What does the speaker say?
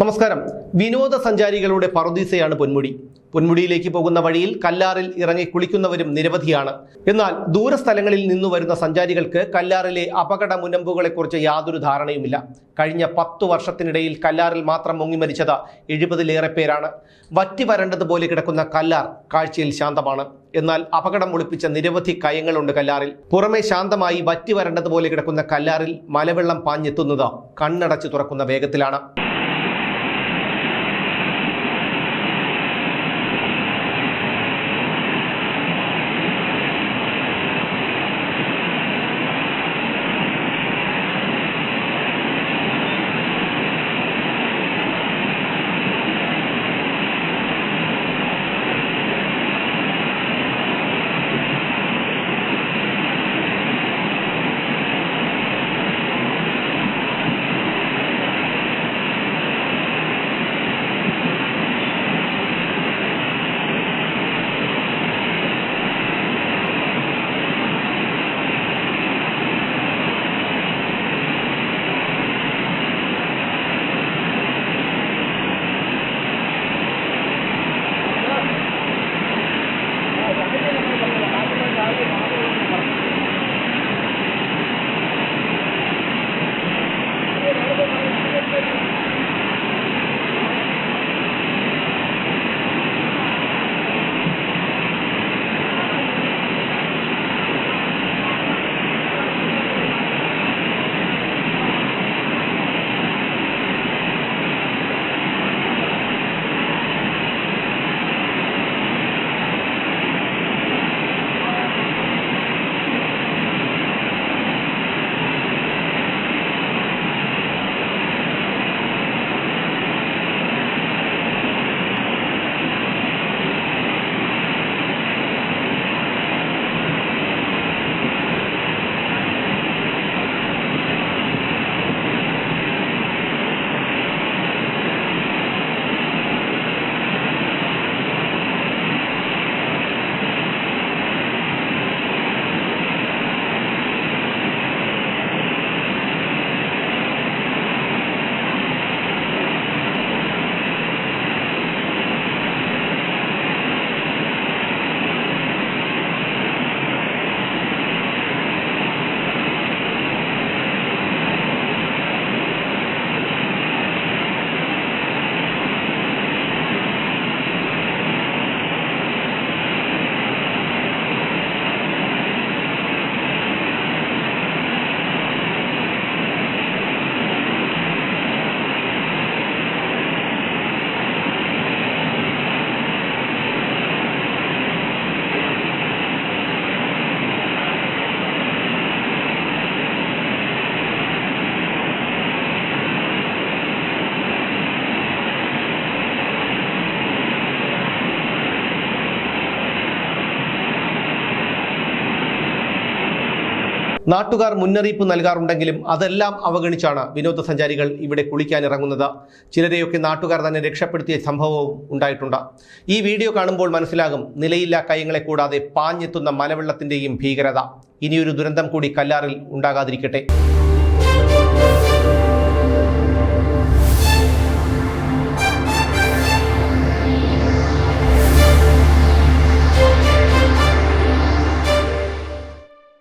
നമസ്കാരം. വിനോദസഞ്ചാരികളുടെ പറുദീസയാണ് പൊന്മുടി. പൊന്മുടിയിലേക്ക് പോകുന്ന വഴിയിൽ കല്ലാറിൽ ഇറങ്ങി കുളിക്കുന്നവരും നിരവധിയാണ്. എന്നാൽ ദൂരസ്ഥലങ്ങളിൽ നിന്നു വരുന്ന സഞ്ചാരികൾക്ക് കല്ലാറിലെ അപകട മുനമ്പുകളെക്കുറിച്ച് യാതൊരു ധാരണയുമില്ല. കഴിഞ്ഞ പത്തു വർഷത്തിനിടയിൽ കല്ലാറിൽ മാത്രം മുങ്ങി മരിച്ചത് എഴുപതിലേറെ പേരാണ്. വറ്റി വരണ്ടതുപോലെ കിടക്കുന്ന കല്ലാർ കാഴ്ചയിൽ ശാന്തമാണ്. എന്നാൽ അപകടം ഒളിപ്പിച്ച നിരവധി കയങ്ങളുണ്ട് കല്ലാറിൽ. പുറമെ ശാന്തമായി വറ്റി വരണ്ടതുപോലെ കിടക്കുന്ന കല്ലാറിൽ മലവെള്ളം പാഞ്ഞെത്തുന്നത് കണ്ണടച്ചു തുറക്കുന്ന വേഗത്തിലാണ്. നാട്ടുകാർ മുന്നറിയിപ്പ് നൽകാറുണ്ടെങ്കിലും അതെല്ലാം അവഗണിച്ചാണ് വിനോദസഞ്ചാരികൾ ഇവിടെ കുളിക്കാൻ ഇറങ്ങുന്നത് ചിലരെയൊക്കെ നാട്ടുകാർ തന്നെ രക്ഷപ്പെടുത്തിയ സംഭവവും ഉണ്ടായിട്ടുണ്ട്. ഈ വീഡിയോ കാണുമ്പോൾ മനസ്സിലാകും നിലയില്ലാ കയങ്ങളെ കൂടാതെ പാഞ്ഞെത്തുന്ന മലവെള്ളത്തിന്റെയും ഭീകരത. ഇനിയൊരു ദുരന്തം കൂടി കല്ലാറിൽ ഉണ്ടാകാതിരിക്കട്ടെ.